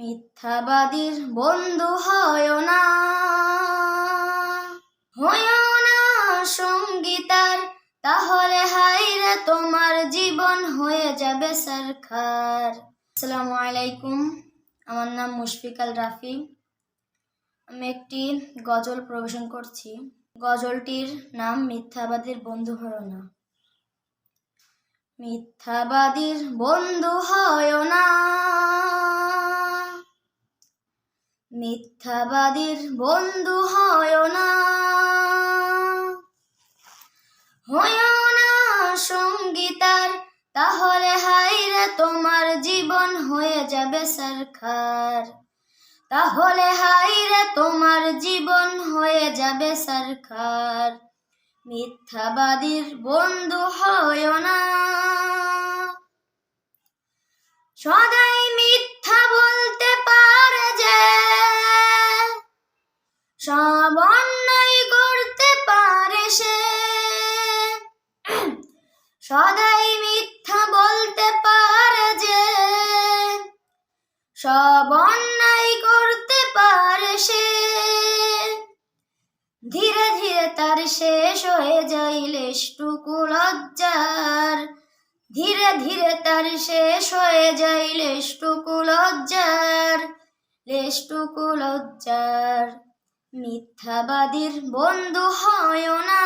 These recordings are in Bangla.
মিথ্যাবাদীর বন্ধু হয় না। হয় না সঙ্গীতার, তাহলে হাইরে তোমার জীবন হয়ে যাবে সরকার। আসসালামু আলাইকুম, আমার নাম মুশফিকাল রাফি। আমি একটি গজল প্রবেশন করছি। গজলটির নাম মিথ্যাবাদীর বন্ধু হয় না। মিথ্যাবাদীর বন্ধু হয় মিথ্যাবাদীর বন্ধু হয় না। না সঙ্গীতার, তাহলে হাইরে তোমার জীবন হয়ে যাবে সরকার। তাহলে হাইরে তোমার জীবন হয়ে যাবে সরকার। মিথ্যাবাদীর বন্ধু হয় না। সব অন্যায় করতে পারে সে। সদাই মিথ্যা বলতে পারে যে। সব অন্যায় করতে পারে সে। ধীরে ধীরে তার শেষ হয়ে যায় লেশটুকু লজ্জার। ধীরে ধীরে তার শেষ হয়ে যায় লেশটুকু লজ্জার। লেশটুকু লজ্জার। মিথ্যাবাদীর বন্ধু হয় না।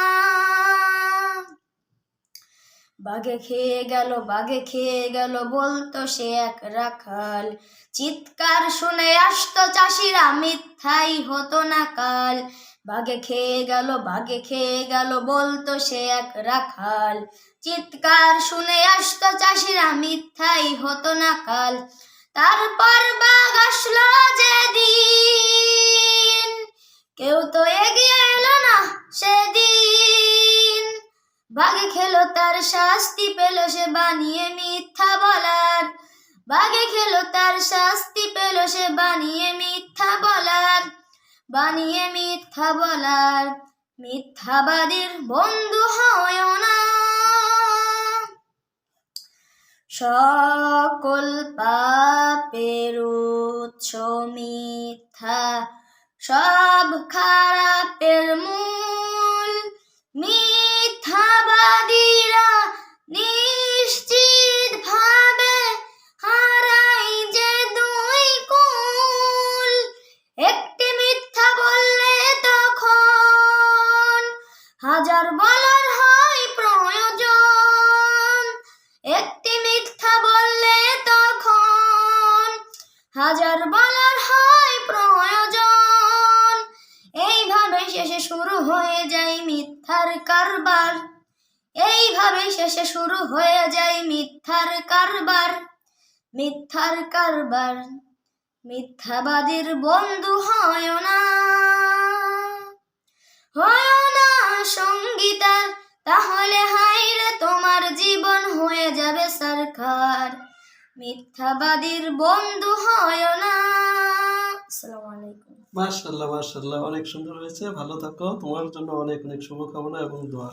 বাগে খেয়ে গেল, বাগে খেয়ে গেল, বলতো সে এক রাখাল। চিৎকার শুনে আসতো চাষিরা, মিথ্যাই হতো না কাল। বাগে খেয়ে গেল, বাগে খেয়ে গেল, বলতো সে এক রাখাল। চিৎকার শুনে আসতো চাষিরা, মিথ্যাই হতো না কাল। তারপর বাঘ আসলো যেদিন। কেউ তো এগিয়ে এলো না সেদিন। বাঘে খেলো তার শাস্তি, পেল সে বানিয়ে মিথ্যা বলার। বাঘে খেলো তার শাস্তি, পেল সে বানিয়ে মিথ্যা বলার। বানিয়ে মিথ্যা বলার, মিথ্যাবাদীর বন্ধু হয় না। সকল পাপের উৎস মিথ্যা সব খারাপের মূল মিথ্যাবাদীরা নিশ্চিত ভাবে হারাই যে দুই কুল। একটি মিথ্যা বললে তখন হাজার বলার হয় প্রয়োজন। একটি মিথ্যা বললে তখন হাজার বলার হয় প্রয়োজন। শুরু হয়ে যায় মিথ্যার কারবার। এইভাবে শেষে শুরু হয়ে যায় মিথ্যার কারবার। মিথ্যার কারবার, মিথ্যাবাদীর বন্ধু হয় না। হয় না সঙ্গীতার তাহলে হাইরে তোমার জীবন হয়ে যাবে সরকার। মিথ্যাবাদীর বন্ধু হয় না। আসসালামু আলাইকুম। মাশাআল্লাহ মাশাআল্লাহ। অনেক সুন্দর হয়েছে। ভালো থাকো। তোমার জন্য অনেক অনেক শুভকামনা এবং দোয়া।